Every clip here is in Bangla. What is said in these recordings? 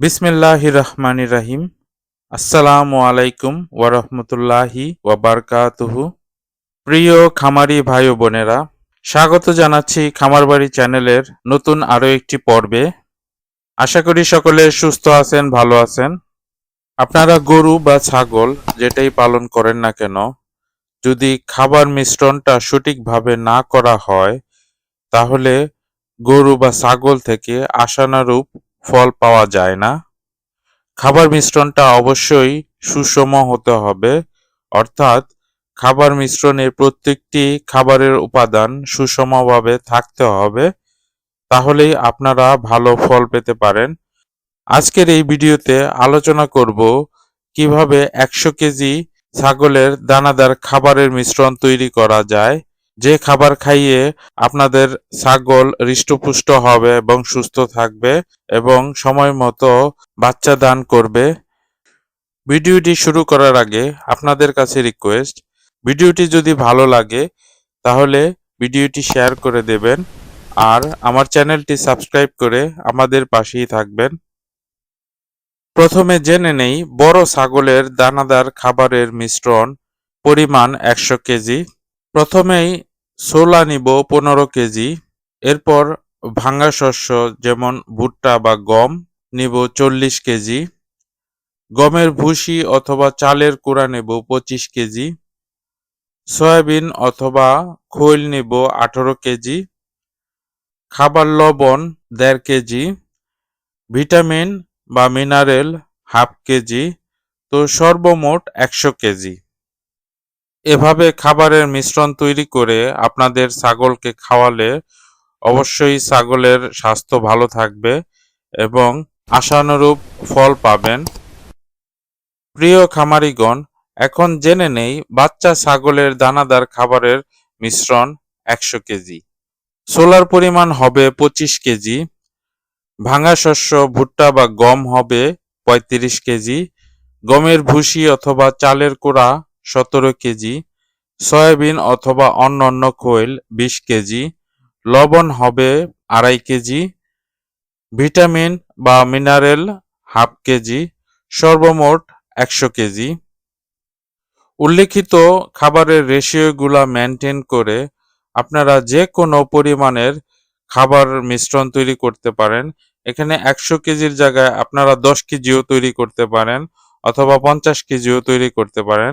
বিসমিল্লাহ রহমান রাহিম। আসসালামু আলাইকুম ওয়ারহমতুল্লাহি ওয়াবারকাতুহু প্রিয় খামারি ভাই বোনেরা, স্বাগত জানাচ্ছি খামারবাড়ি চ্যানেলের নতুন আরও একটি পর্বে। আশা করি সকলে সুস্থ আছেন, ভালো আছেন। আপনারা গরু বা ছাগল যেটাই পালন করেন না কেন, যদি খাবার মিশ্রণটা সঠিকভাবে না করা হয়, তাহলে গরু বা ছাগল থেকে আশানুরূপ ফল পাওয়া যায় না। খাবার মিশ্রণটা অবশ্যই সুষম হতে হবে। অর্থাৎ খাবার মিশ্রণের প্রত্যেকটি খাবারের উপাদান সুষমভাবে থাকতে হবে। তাহলেই আপনারা ভালো ফল পেতে পারেন। আজকের এই ভিডিওতে আলোচনা করব কীভাবে একশো কেজি ছাগলের দানাদার খাবারের মিশ্রণ তৈরি করা যায়। যে খাবার খাইয়ে আপনাদের ছাগল হৃষ্টপুষ্ট হবে এবং সুস্থ থাকবে এবং সময় মতো বাচ্চা দান করবে। ভিডিওটি শুরু করার আগে আপনাদের কাছে রিকোয়েস্ট ভিডিওটি যদি ভালো লাগে তাহলে ভিডিওটি শেয়ার করে দেবেন আর আমার চ্যানেলটি সাবস্ক্রাইব করে আমাদের পাশেই থাকবেন। প্রথমে জেনে নেই বড় ছাগলের দানাদার খাবারের মিশ্রণ, পরিমাণ একশো কেজি। প্রথমেই ছোলা নিব, পনেরো কেজি। এরপর ভাঙ্গা শস্য, যেমন ভুট্টা বা গম, নিব চল্লিশ কেজি। গমের ভুসি অথবা চালের কুড়া নেব পঁচিশ কেজি। সয়াবিন অথবা খৈল নেব আঠারো কেজি। খাবার লবণ দেড় কেজি। ভিটামিন বা মিনারেল হাফ কেজি। তো সর্বমোট একশো কেজি। এভাবে খাবারের মিশ্রণ তৈরি করে আপনাদের ছাগলকে খাওয়ালে অবশ্যই ছাগলের স্বাস্থ্য ভালো থাকবে এবং আশানুরূপ ফল পাবেন। প্রিয় খামারিগণ, এখন জেনে নেই বাচ্চা ছাগলের দানাদার খাবারের মিশ্রণ একশো কেজি। সোলার পরিমাণ হবে পঁচিশ কেজি, ভাঙা শস্য, ভুট্টা বা গম হবে পঁয়ত্রিশ কেজি, গমের ভুসি অথবা চালের কোড়া সতেরো কেজি, সয়াবিন অথবা অন্যান্য খৈল বিশ কেজি, লবণ হবে আড়াই কেজি, ভিটামিন বা মিনারেল হাফ কেজি, সর্বমোট একশো কেজি। উল্লেখিত খাবারের রেশিওগুলা মেনটেন করে আপনারা যে কোনো পরিমাণের খাবার মিশ্রণ তৈরি করতে পারেন। এখানে একশো কেজির জায়গায় আপনারা দশ কেজিও তৈরি করতে পারেন অথবা পঞ্চাশ কেজিও তৈরি করতে পারেন।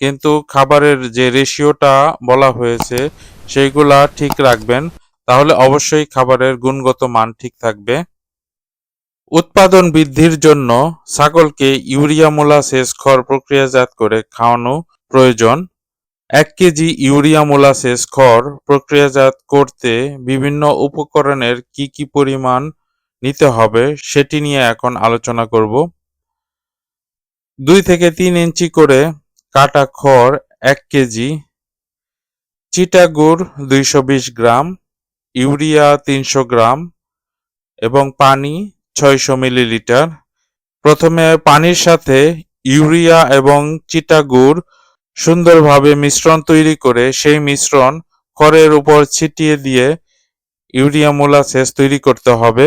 কিন্তু খাবারের যে রেশিওটা বলা হয়েছে, সেইগুলা ঠিক রাখবেন। তাহলে অবশ্যই খাবারের গুণগত মান ঠিক থাকবে। উৎপাদন বৃদ্ধির জন্য ছাগলকে ইউরিয়া মোলাসেস খড় প্রক্রিয়াজাত করে খাওয়ানো প্রয়োজন। এক কেজি ইউরিয়া মোলাসেস খড় প্রক্রিয়াজাত করতে বিভিন্ন উপকরণের কি কি পরিমাণ নিতে হবে, সেটি নিয়ে এখন আলোচনা করব। দুই থেকে তিন ইঞ্চি করে কাটা খড় এক কেজি চিটা গুড় দুইশো গ্রাম, ইউরিয়া তিনশো গ্রাম এবং পানি ছয়শো মিলিলিটার। প্রথমে পানির সাথে ইউরিয়া এবং চিটা গুড় সুন্দরভাবে মিশ্রণ তৈরি করে সেই মিশ্রণ খড়ের উপর ছিটিয়ে দিয়ে ইউরিয়া মোলাসেস তৈরি করতে হবে।